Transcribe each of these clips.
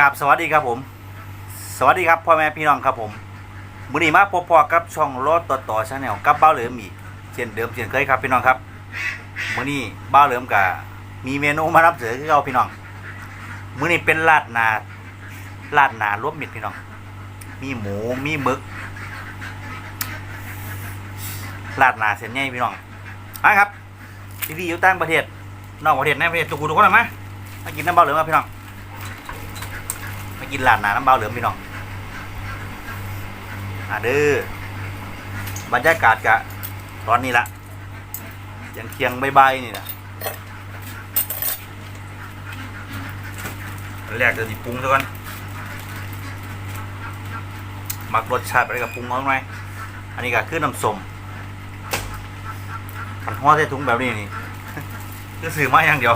ราบสวัสดีครับผม สวัสดีครับพ่อแม่พี่น้องครับผมมื้อนี้มาพบพอกับช่องรถต่อต่อชาแนลกับเบ้าเหลิมอีกเช่นเดิมเช่นเคยครับพี่น้องครับมื้อนี้เบ้าเหลิมกับมีเมนูมารับเสือคือเราพี่น้องมื้อนี้เป็นลาดนาลาดนารวมมิตรพี่น้อง มีหมูมีหมึกลาดนาเส้นใหญ่พี่น้องมาครับพี่พี่อยู่ต่างประเทศนอกประเทศในประเทศทุกคนทุกคนเลยมามากินน้ำเบ้าเหลิมครับพี่น้อง กินลาดหนาน้ำเบาเหลือมพี่น้องอ่าเด้อบรรยากาศกะตอนนี้ละยังเคียงใบายๆนี่นะแรกจะดิปรุงซะก่อนมักรสชาติไรกับปรุงเอาหน่อยอันนี้ก็คือน้ำส้มมันห่อใส่ถุงแบบนี้นี่คือซื้อมาอย่างเดียว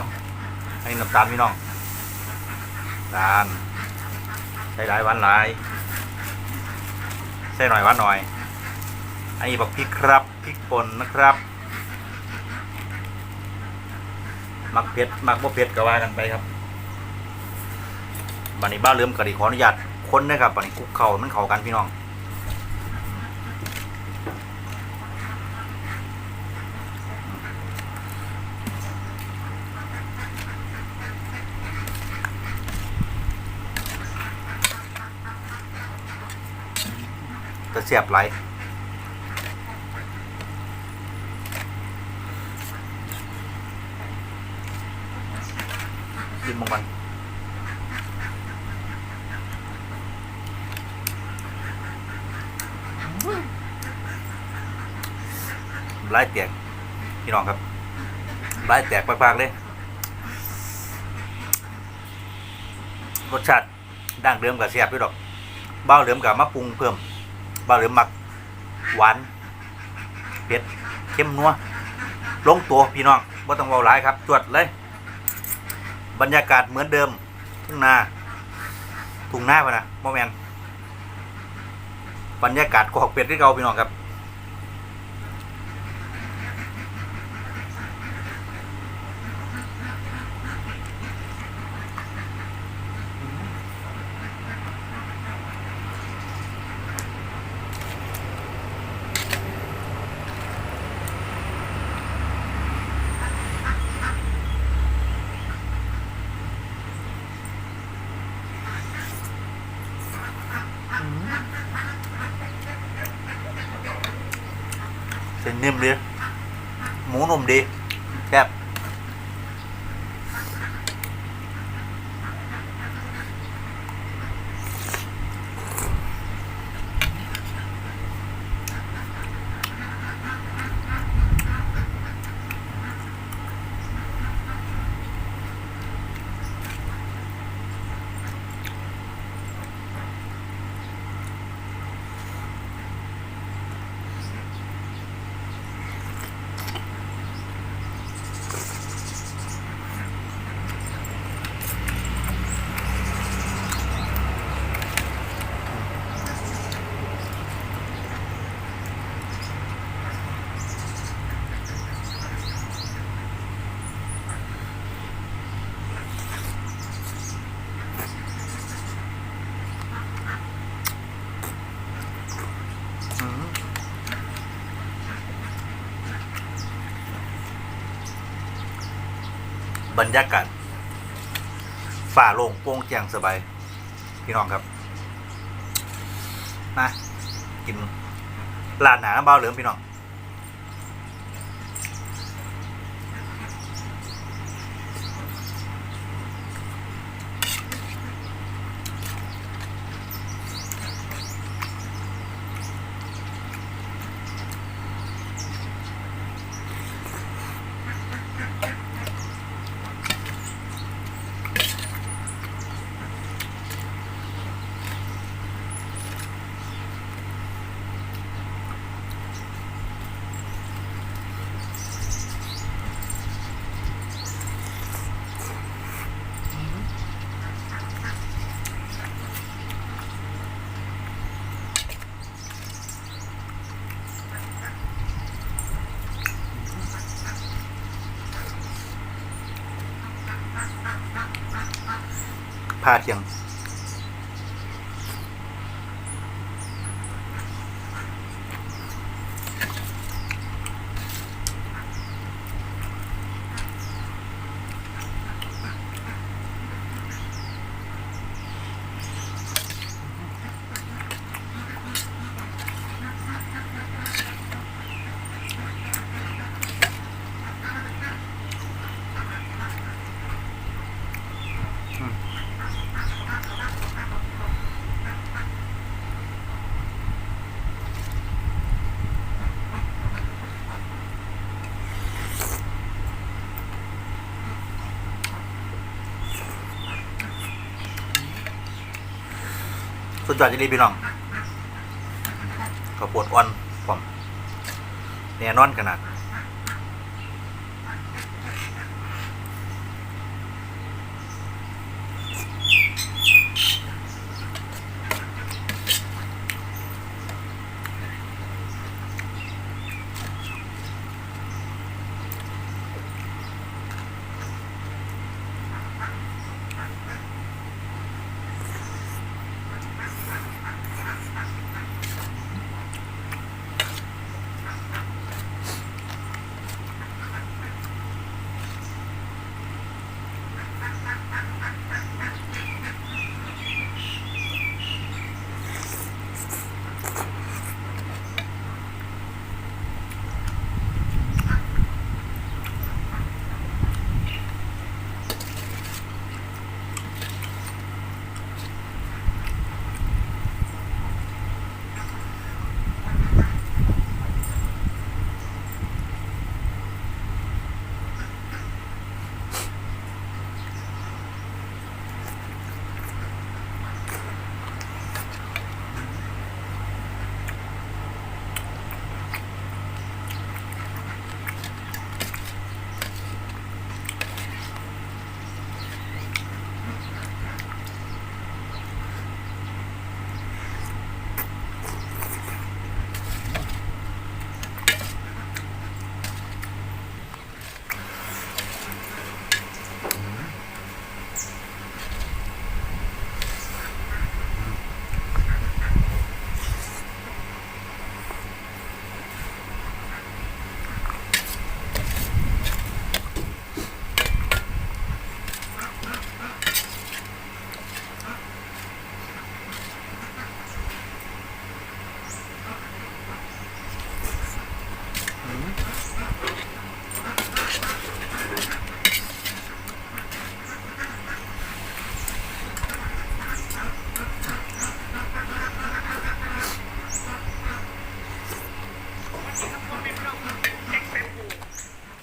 อันนี้น้ำตาลพี่น้องตาล ใส่หลายวันหลายใส่หน่อยวันหน่อย อันนี้บอกพริกครับพริกป่นนะครับมักเผ็ดมักบ่เผ็ดก็ว่ากันไปครับบันนี้บ้านเริ่มกะดิขออนุญาตคนนะครับบันนี้คุกเข่ามันเข่ากันพี่น้อง สียบไหลกินมังกันไล่แตกพี่น้องครับไล่แตกปากๆเลย รสชาติดั้งเดิมกับเสียบพี่ดอกเบ้าเดิมกับมะปรุงเพิ่ม บาหรือหมักหวานเผ็ดเข้มนัวลงตัวพี่น้องบ่ต้องเบาหลายครับ จวดเลย บรรยากาศเหมือนเดิม ทุ่งนาทุ่งนาปะนะโมแมนบรรยากาศกอกเป็ดที่เก่าพี่น้องครับ นิ่มดีหมูนุ่มดีแซ่บอืม บรรยากาศฝ่าโล่งโปร่งแจ้งสบาย พี่น้องครับนะกินลาดหนาเบาเหลืองพี่น้อง ผ้าเทียง สุดยอดจริงพี่น้องข้าวโพดอ่อนผมแน่นอนขนาด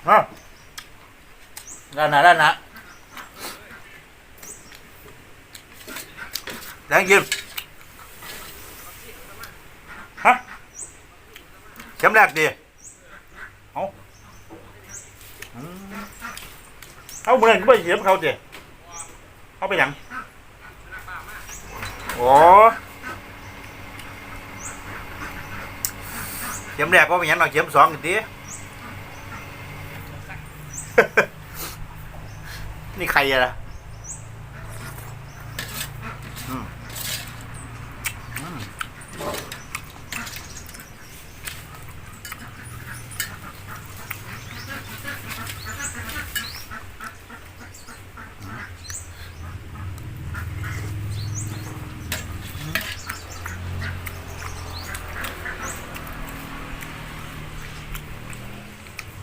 ฮะด้านหน้าด้านหน้าแรงยิมฮะเข็มแรกดีเอาอืมเนี่ใครอะล่ะ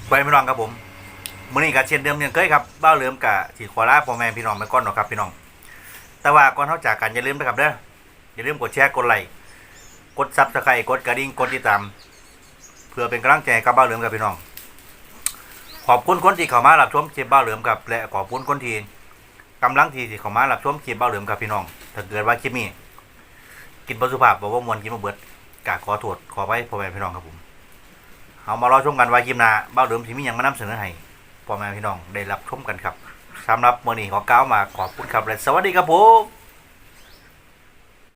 ไปไม่รองครับผม มื่อนี้ก็เช่นเดิมยังเคยครับเบ้าเหลือมกะสีขอลาพ่อแม่พี่น้องไปก่อนเนาะครับพี่น้อง แต่ว่าก่อนเขาจากกันอย่าลืมนะครับเด้ออย่าลืมกดแชร์กดไลค์กดซับสไครต์กดกระดิ่งกดติดตาม เพื่อเป็นกำลังใจกับเบ้าเหลือมกับพี่น้อง ขอบคุณคนที่เข้ามารับชมคลิปบ้าเหลือมกับและขอบคุณคนที่กำลังที่ที่เข้ามารับชมคลิปบ้าเหลือมกับพี่น้องถ้าเกิดว่าคลิปนี้กินบสุภาพบอกว่ามวนกินมาเบิดกะขอโทษขอไว้พ่อแม่พี่น้องครับผมเอามารอชมกันว่าคลิปหน้าบ้าเหลือมที่มีหยังมานำเสนอให้ พ่อแม่พี่น้องได้รับชมกันครับสำหรับมื่อนี้ขอก้าวมาขอบคุณครับและสวัสดีครับผม